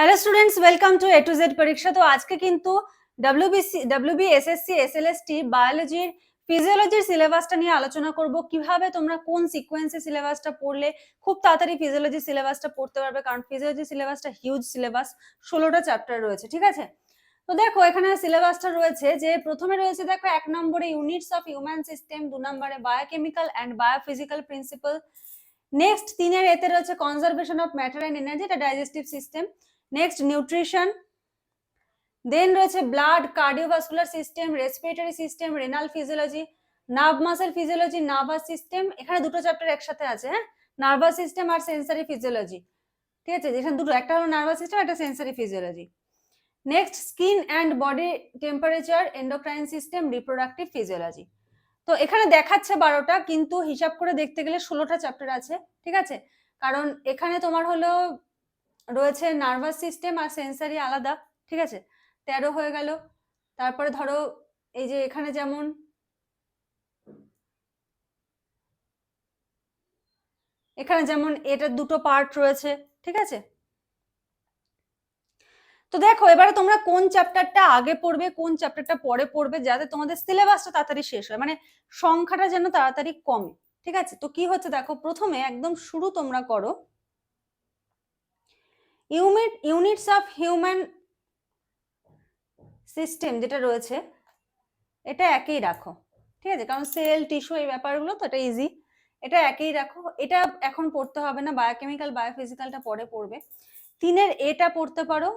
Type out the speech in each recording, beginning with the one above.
Hello students welcome to A to Z পরীক্ষা তো আজকে কিন্তু ডাব্লিউবিসি ডাব্লিউবি এসএসসি এসএলএসটি বায়োলজির ফিজিওলজির সিলেবাসটা নিয়ে আলোচনা করব। কীভাবে তোমরা কোন সিকোয়েন্সে সিলেবাসটা পড়লে খুব তাড়াতাড়ি ফিজিওলজি সিলেবাসটা পড়তে পারবে, কারণ ফিজিওলজি সিলেবাসটা হিউজ সিলেবাস ষোলোটা চ্যাপ্টার রয়েছে, ঠিক আছে? তো দেখো, এখানে সিলেবাসটা রয়েছে যে প্রথমে রয়েছে দেখো এক নম্বরে ইউনিটস অফ হিউম্যান সিস্টেম দু নম্বরে biochemical and biophysical principal next তিনের এতে রয়েছে conservation of matter and energy এটা digestive system next nutrition then রয়েছে blood cardiovascular system respiratory system renal physiology nerve muscle physiology nervous system এখানে দুটো chapter একসাথে আছে হ্যাঁ? নার্ভাস সিস্টেম আর সেন্সারি ফিজিওলজি ঠিক আছে? যেখানে দুটো, একটা হলো নার্ভাস সিস্টেম একটা sensory physiology next skin and body temperature endocrine system reproductive physiology তো এখানে দেখাচ্ছে বারোটা, কিন্তু হিসাব করে দেখতে গেলে ষোলোটা চ্যাপ্টার আছে, ঠিক আছে? কারণ এখানে তোমার হলো রয়েছে নার্ভাস সিস্টেম আর সেন্সারি আলাদা, ঠিক আছে? তেরো হয়ে গেল। তারপরে ধরো এই যে এখানে যেমন এখানে যেমন এটা দুটো পার্ট রয়েছে, ঠিক আছে? তো দেখো, এবারে তোমরা কোন চ্যাপ্টারটা আগে পড়বে, কোন চ্যাপ্টারটা পরে পড়বে, যাতে তোমাদের সিলেবাসটা তাড়াতাড়ি শেষ হয়। মানে সংখ্যাটা যেন তাড়াতাড়ি কমে, ঠিক আছে? তো কি হচ্ছে দেখো, প্রথমে একদম শুরু তোমরা করো। Unit units of human system যেটা রয়েছে, এটা একই রাখো। ঠিক আছে? কারণ সেল, টিস্যু এই ব্যাপারগুলো তো এটা ইজি এটা একই রাখো। এটা এখন পড়তে হবে না বায়োকেমিক্যাল বায়োফিজিক্যালটা পরে পড়বে। তিনের এটা পড়তে পারো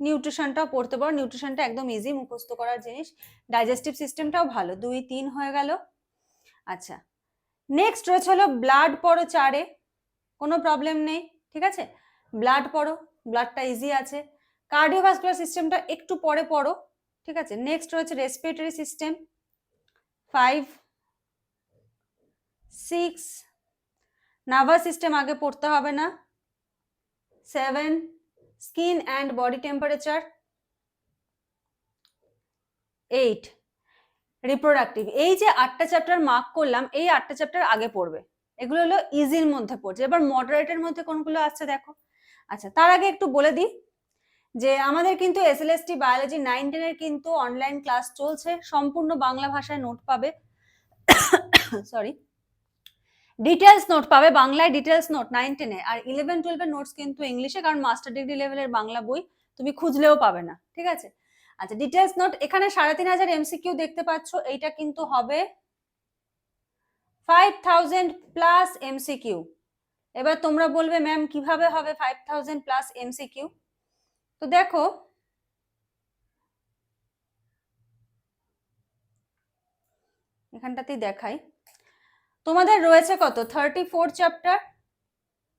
নিউট্রিশনটাও পড়তে পারো। নিউট্রিশনটা একদম ইজি মুখস্থ করার জিনিস। ডাইজেস্টিভ সিস্টেমটাও ভালো। দুই, তিন হয়ে গেল। আচ্ছা। নেক্সট রয়েছে হলো ব্লাড পড়ো চারে। কোনো প্রবলেম নেই। ঠিক আছে? ব্লাড পড়ো ব্লাডটা ইজি আছে। কার্ডিওভাস্কুলার সিস্টেমটা একটু পরে পড়ো, ঠিক আছে? নেক্সট রয়েছে respiratory system five six nervous system আগে পড়তে হবে না। Seven skin and body temperature eight reproductive এই যে আটটা চ্যাপ্টার মার্ক করলাম, এই আটটা চ্যাপ্টার আগে পড়বে। এগুলো হলো ইজির মধ্যে পড়ছে। এবার মডারেটের মধ্যে কোনগুলো আসছে দেখো। আচ্ছা তার আগে একটু বলে দিই যে আমাদের কিন্তু S L S T biology nine টেনের কিন্তু অনলাইন ক্লাস চলছে, সম্পূর্ণ বাংলা ভাষায় নোট পাবে। সরি ডিটেলস নোট পাবে, বাংলায় ডিটেলস নোট নাইন টেনে আর ইলেভেন টুয়েলভের নোটস কিন্তু ইংলিশে, কারণ মাস্টার ডিগ্রি লেভেলের বাংলা বই তুমি খুঁজলেও পাবে না, ঠিক আছে? আচ্ছা ডিটেলস নোট এখানে সাড়ে তিন হাজার এমসিকিউ দেখতে পাচ্ছ, এইটা কিন্তু হবে ফাইভ থাউজেন্ড প্লাস এমসিকিউ এবার তোমরা বলবে ম্যাম কীভাবে হবে ফাইভ থাউজেন্ড প্লাস এমসিকিউ তো দেখো, এখানটাতেই দেখাই। তোমাদের রয়েছে কত? Thirty four chapter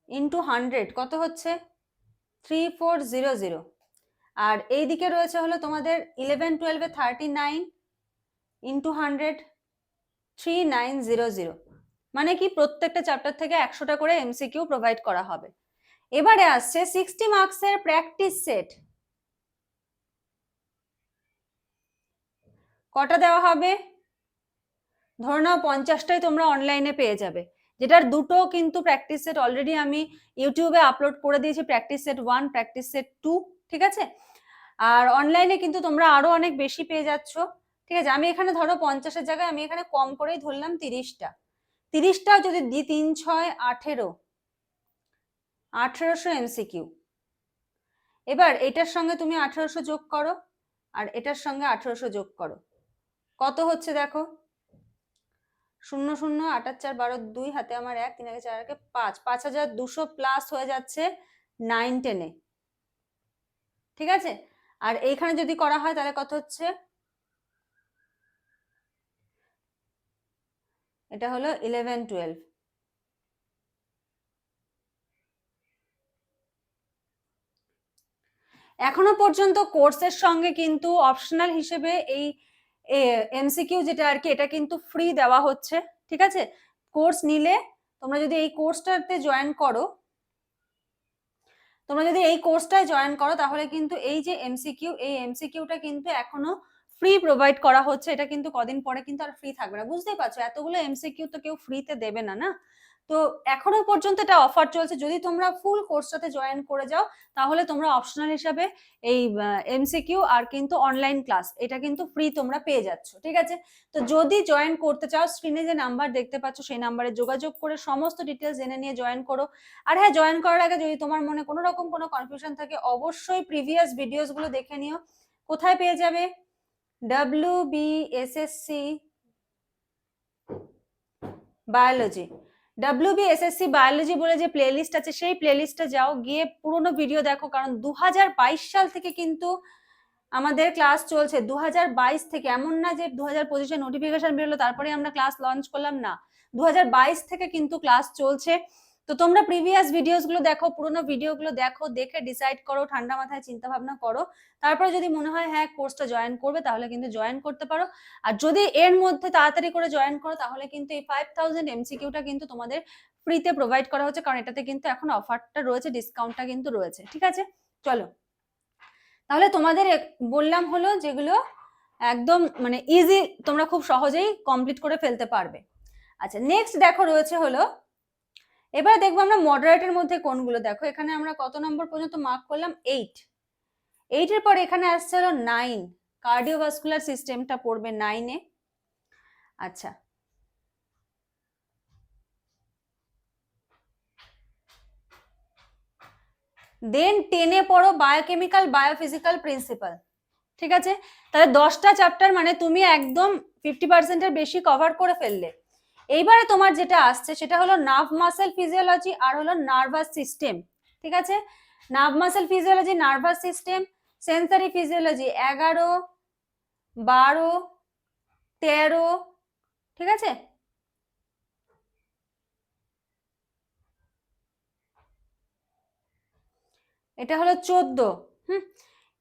into hundred কত হচ্ছে? থ্রি ফোর জিরো জিরো আর এই দিকে রয়েছে হলো তোমাদের ইলেভেন টুয়েলভে thirty nine into hundred three nine zero zero মানে কি প্রত্যেকটা চ্যাপ্টার থেকে একশোটা করে এমসিকিউ প্রোভাইড করা হবে। এবারে আসছে সিক্সটি মার্কসের প্র্যাকটিস সেট কটা দেওয়া হবে? ধরে নাও পঞ্চাশটাই তোমরা অনলাইনে পেয়ে যাবে। যেটার দুটো কিন্তু প্র্যাকটিস সেট অলরেডি আমি ইউটিউবে আপলোড করে দিয়েছি practice set one practice set two ঠিক আছে? আর অনলাইনে কিন্তু তোমরা আরও অনেক বেশি পেয়ে যাচ্ছ। ঠিক আছে? আমি এখানে ধরো পঞ্চাশের জায়গায় আমি এখানে কম করেই ধরলাম তিরিশটা। তিরিশটা যদি দিই তিন, ছয়, আঠেরো, আঠেরোশো এমসিকিউ এবার এটার সঙ্গে তুমি আঠেরোশো যোগ করো আর এটার সঙ্গে আঠেরোশো যোগ করো। কত হচ্ছে দেখো? শূন্য শূন্য আটার চার, বারো, দুই, হাতে আমার এক, তিন আগে চার আগে পাঁচ। পাঁচ হাজার দুশো প্লাস হয়ে যাচ্ছে নাইন টেনে ঠিক আছে? আর এইখানে যদি করা হয় তাহলে কত হচ্ছে? এটা হলো ইলেভেন টুয়েলভ এখনও পর্যন্ত কোর্সের সঙ্গে কিন্তু অপশনাল হিসেবে এই এমসিকিউ যেটা আর কি, এটা কিন্তু ফ্রি দেওয়া হচ্ছে, ঠিক আছে? কোর্স নিলে তোমরা যদি এই কোর্সটাতে জয়েন করো, তোমরা যদি এই কোর্সটায় জয়েন করো, তাহলে কিন্তু এই যে এমসিকিউ এই এমসিকিউটা কিন্তু এখনও ফ্রি প্রোভাইড করা হচ্ছে, এটা কিন্তু কদিন পরে কিন্তু আর ফ্রি থাকবে না। বুঝতেই পারছ, এতগুলো এমসিকিউ তো কেউ ফ্রিতে দেবে না না? তো এখনও পর্যন্ত এটা অফার চলছে। যদি তোমরা ফুল কোর্সটাতে জয়েন করে যাও, তাহলে তোমরা অপশনাল হিসাবে এই এমসিকিউ আর কিন্তু অনলাইন ক্লাস এটা কিন্তু ফ্রি তোমরা পেয়ে যাচ্ছ, ঠিক আছে? তো যদি জয়েন করতে চাও স্ক্রিনে যে নাম্বার দেখতে পাচ্ছ, সেই নাম্বারে যোগাযোগ করে সমস্ত ডিটেলস জেনে নিয়ে জয়েন করো। আর হ্যাঁ জয়েন করার আগে যদি তোমার মনে কোনো রকম কোনো কনফিউশন থাকে, অবশ্যই প্রিভিয়াস ভিডিওসগুলো দেখে নিও। কোথায় পেয়ে যাবে? BSSC biology W BSSC biology বলে যে প্লেলিস্ট আছে, সেই প্লেলিস্টে যাও, গিয়ে পুরোনো ভিডিও দেখো, কারণ দু হাজার বাইশ সাল থেকে কিন্তু আমাদের ক্লাস চলছে। দু হাজার বাইশ থেকে এমন না যে দু হাজার পঁচিশে নোটিফিকেশন বেরোলো তারপরে আমরা ক্লাস লঞ্চ করলাম, না। দু হাজার বাইশ থেকে কিন্তু ক্লাস চলছে। তো তোমরা প্রিভিয়াস ভিডিওসগুলো দেখো, পুরোনো ভিডিও গুলো দেখো, দেখে ডিসাইড করো, ঠান্ডা মাথায় চিন্তা ভাবনা করো। তারপরে যদি মনে হয় হ্যাঁ কোর্সটা জয়েন করবে, তাহলে কিন্তু জয়েন করতে পারো। আর যদি এর মধ্যে তাড়াতাড়ি করে জয়েন করো, তাহলে কিন্তু এই ফাইভ থাউজেন্ড এমসিকিউটা কিন্তু তোমাদের ফ্রিতে প্রোভাইড করা হচ্ছে, কারণ এটাতে কিন্তু এখন অফারটা রয়েছে ডিসকাউন্টটা কিন্তু রয়েছে, ঠিক আছে? চলো। তাহলে তোমাদের বললাম হলো যেগুলো একদম মানে ইজি তোমরা খুব সহজেই কমপ্লিট করে ফেলতে পারবে। আচ্ছা নেক্সট দেখো রয়েছে হলো এবার দেখব আমরা মডারেটের মধ্যে কোনগুলো? দেখো, এখানে আমরা কত নম্বর পর্যন্ত মার্ক করলাম? এইট এইটের পর এখানে আসছে হলো নাইন কার্ডিওভাস্কুলার সিস্টেমটা পড়বে নাইনে আচ্ছা। দেন টেনে পড়ো বায়োকেমিক্যাল বায়োফিজিক্যাল প্রিন্সিপাল ঠিক আছে? তাহলে দশটা চ্যাপ্টার মানে তুমি একদম ফিফটি পার্সেন্টের বেশি কভার করে ফেললে। এইবারে তোমার যেটা আসছে সেটা হলো নার্ভ মাসেল ফিজিওলজি আর হলো নার্ভাস সিস্টেম ঠিক আছে? Nerve muscle physiology nervous system sensory physiology এগারো, বারো, তেরো, ঠিক আছে? এটা হলো চোদ্দ, হুম?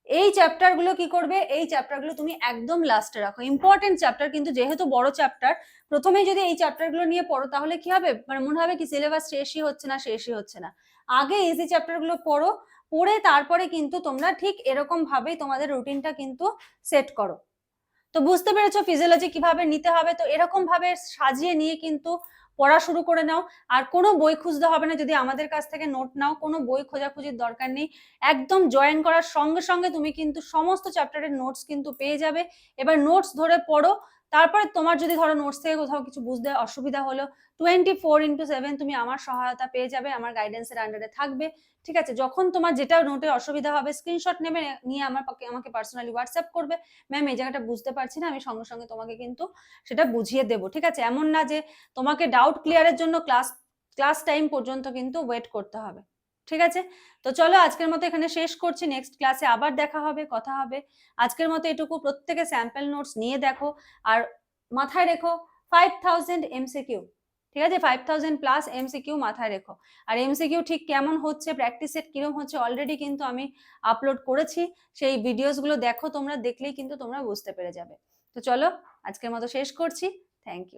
এই চ্যাপ্টারগুলো কি করবে? এই চ্যাপ্টারগুলো তুমি একদম লাস্টে রাখো। ইম্পর্টেন্ট চ্যাপ্টার কিন্তু যেহেতু বড় চ্যাপ্টার প্রথমেই যদি এই চ্যাপ্টারগুলো নিয়ে পড়ো, তাহলে কি হবে? মানে মনে হবে কি সিলেবাস শেষই হচ্ছে না, শেষই হচ্ছে না। আগে ইজি চ্যাপ্টারগুলো পড়ো, পড়ে তারপরে কিন্তু তোমরা ঠিক এরকম ভাবেই তোমাদের রুটিনটা কিন্তু সেট করো। তো বুঝতে পেরেছ ফিজিওলজি কীভাবে নিতে হবে? তো এরকম ভাবে সাজিয়ে নিয়ে কিন্তু পড়া শুরু করে নাও। আর কোনো বই খুঁজতে হবে না। যদি আমাদের কাছ থেকে নোট নাও, কোনো বই খোঁজাখুঁজির দরকার নেই। একদম জয়েন করার সঙ্গে সঙ্গে তুমি কিন্তু সমস্ত চ্যাপ্টারের নোটস কিন্তু পেয়ে যাবে। এবার নোটস ধরে পড়ো। তারপরে তোমার যদি ধরো নোটস থেকে কোথাও কিছু বুঝতে অসুবিধা হলো টোয়েন্টি ফোর ইন্টু সেভেন তুমি আমার সহায়তা পেয়ে যাবে, আমার গাইডেন্সের আন্ডারে থাকবে, ঠিক আছে? যখন তোমার যেটা নোটে অসুবিধা হবে স্ক্রিনশট নেবে নিয়ে আমার আমাকে পার্সোনালি হোয়াটসঅ্যাপ করবে। ম্যাম এই জায়গাটা বুঝতে পারছি না, আমি সঙ্গে সঙ্গে তোমাকে কিন্তু সেটা বুঝিয়ে দেবো, ঠিক আছে? এমন না যে তোমাকে ডাউট ক্লিয়ারের জন্য ক্লাস ক্লাস টাইম পর্যন্ত কিন্তু ওয়েট করতে হবে। ঠিক আছে? তো চলো আজকের মতো এখানে শেষ করছি। নেক্সট ক্লাসে আবার দেখা হবে, কথা হবে। আজকের মতো এটুকু। প্রত্যেকে স্যাম্পল নোটস নিয়ে দেখো। আর মাথায় রেখো ফাইভ থাউজেন্ড এমসিকিউ ঠিক আছে? ফাইভ থাউজেন্ড প্লাস এমসিকিউ মাথায় রেখো। আর এমসিকিউ ঠিক কেমন হচ্ছে প্র্যাকটিস সেট কিরম হচ্ছে অলরেডি কিন্তু আমি আপলোড করেছি। সেই ভিডিওসগুলো দেখো, তোমরা দেখলেই কিন্তু তোমরা বুঝতে পেরে যাবে। তো চলো, আজকের মতো শেষ করছি। Thank you